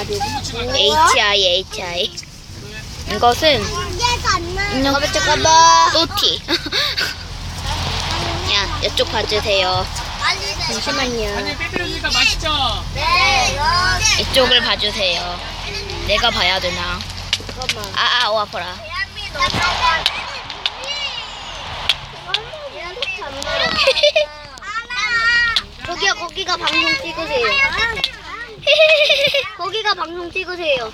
HI HI 이것은 잠깐만 잠깐만. 소티 야 이쪽 봐주세요 잠시만요. 맛있죠? 이쪽을 봐주세요 내가 봐야 되나. 아아 오 아파라 저기요 거기가 방송 찍으세요. 거기가 방송 찍으세요.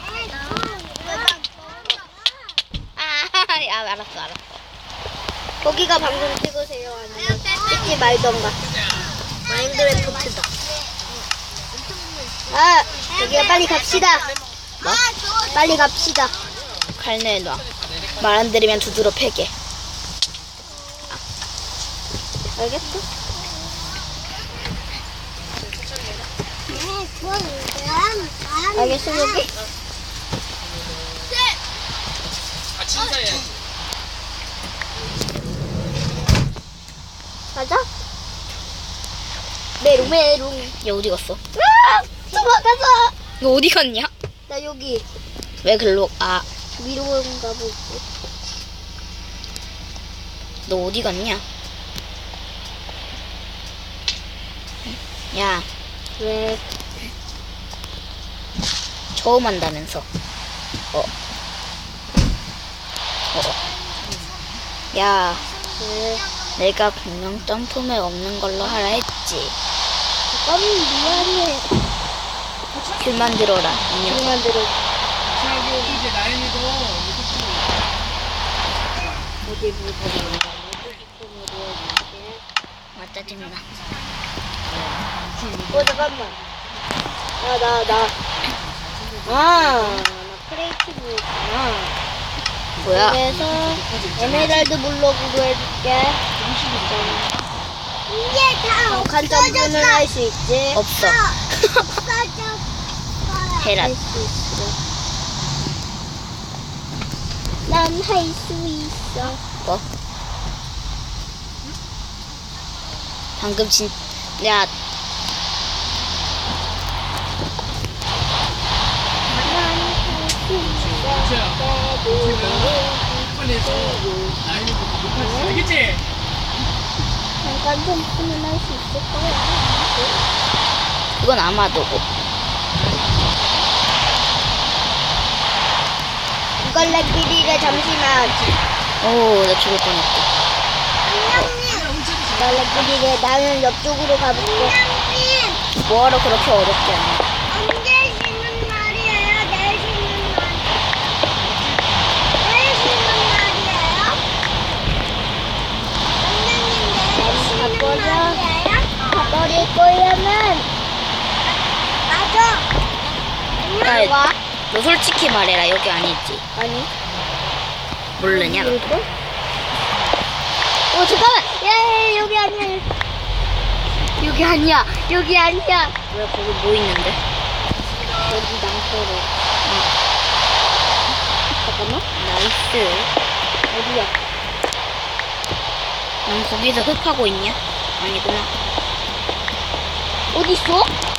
아 야, 알았어 알았어 거기가 방송 찍으세요. 아니면 찍지 말던가. 마인드래프트다. 아, 저기요 빨리 갑시다. 뭐? 빨리 갑시다. 칼 내놔 말 안 들으면 두드러 패게 알겠어? 여기? 아 진짜예. 가자. 메롱 메롱. 얘 어디 갔어? 아, 도망가서. 너 어디 갔냐? 나 여기 왜 글로 아 너 위로 가보고. 어디 갔냐? 야 왜? 처음 한다면서 어. 어. 야 왜? 내가 분명 점프맨 없는 걸로 하라 했지 잠깐 미안해. 길 만들어라 인형 그만 들어. 하고 이제 나연이도 어디 보자. 아 짜증나 어 잠깐만. 아 나 나. 아, 나 크리에이티브구나. 뭐야 그래서 에메랄드 블록으로 해줄게. 이게 다한 점프는 할수 있지. 없어 해라 할 수 있어. 난 할 수 있어. 뭐? 방금 진, 야, 빨리 해서 나연이도 못하지. 알겠지? 잠깐 점프는 할수 있을 거야. 그건 아마도고. 이걸레끼리를 잠시만. 오, 나 죽을 뻔했다. 이걸레끼리를 나는 옆쪽으로 가볼게. 뭐하러 그렇게 어렵게 하냐. 언제 쉬는 날이에요? 내일 쉬는 날. 내일 쉬는 날이에요? 선생님 내일 쉬는 날이에요? 가버릴 거야면 맞아. 야, 와? 너 솔직히 말해라. 여기 아니지. 아니. 모르냐, 너? 어 잠깐만. 야, 야, 야, 여기 아니야. 여기 아니야. 여기 아니야. 왜 거기 뭐 있는데? 여기 낭떠러. 잠깐만. 나이스. 어디야? 넌 거기서 흡하고 있냐? 아니구나. 어디 있어?